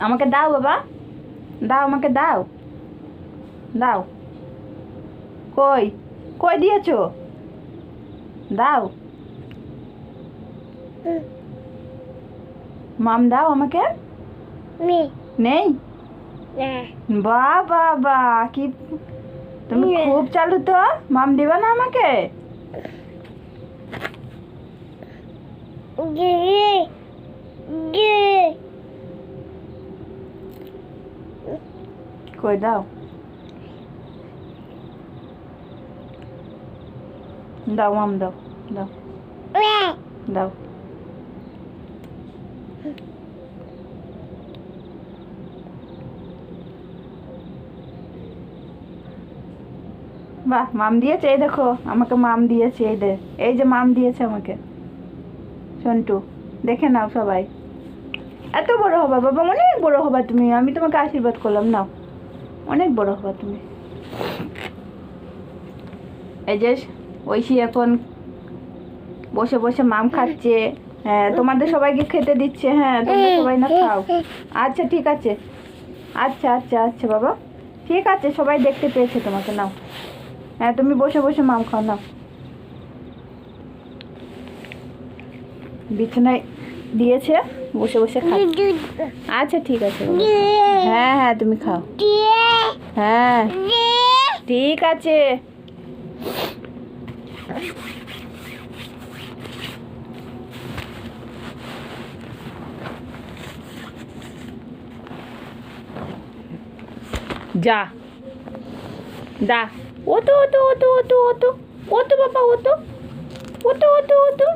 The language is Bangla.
আমাকে দাও বাবা। দাও আমাকে দাও। দাও। কই? কই দিয়েছ? দাও। মাম দাও আমাকে মি নেই না বা বা বা কি তুমি ইয়ে। খুব চালু তো মাম দিবা না আমাকে গে গে কই দাও দাও মাম দাও দাও মে দাও বাহ, মাম দিয়েছে, এই দেখো, আমাকে মাম দিয়েছে, এই দে, এই যে মাম দিয়েছে আমাকে। সন্টু, দেখে নাও সবাই। এত বড় হবা, বাবা, অনেক বড় হবা তুমি, আমি তোমাকে আশীর্বাদ করলাম, নাও। অনেক বড় হবা তুমি। এই যে ঐশী এখন বসে বসে মাম খাচ্ছে। হ্যাঁ তোমাদের সবাইকে খেতে দিচ্ছে হ্যাঁ তোমরা সবাই না খাও। আচ্ছা ঠিক আছে। আচ্ছা আচ্ছা আচ্ছা বাবা। ঠিক আছে সবাই দেখতে পেয়েছে তোমাকে নাও। হ্যাঁ তুমি বসে বসে মাম খাও নাও। বিছানায় দিয়েছে বসে বসে খাও আচ্ছা ঠিক আছে হ্যাঁ হ্যাঁ তুমি খাও। হ্যাঁ ঠিক আছে। যা। দা। ওতো ওতো ওতো ওতো ওতো। ওতো বাবা ওতো। ওতো ওতো ওতো।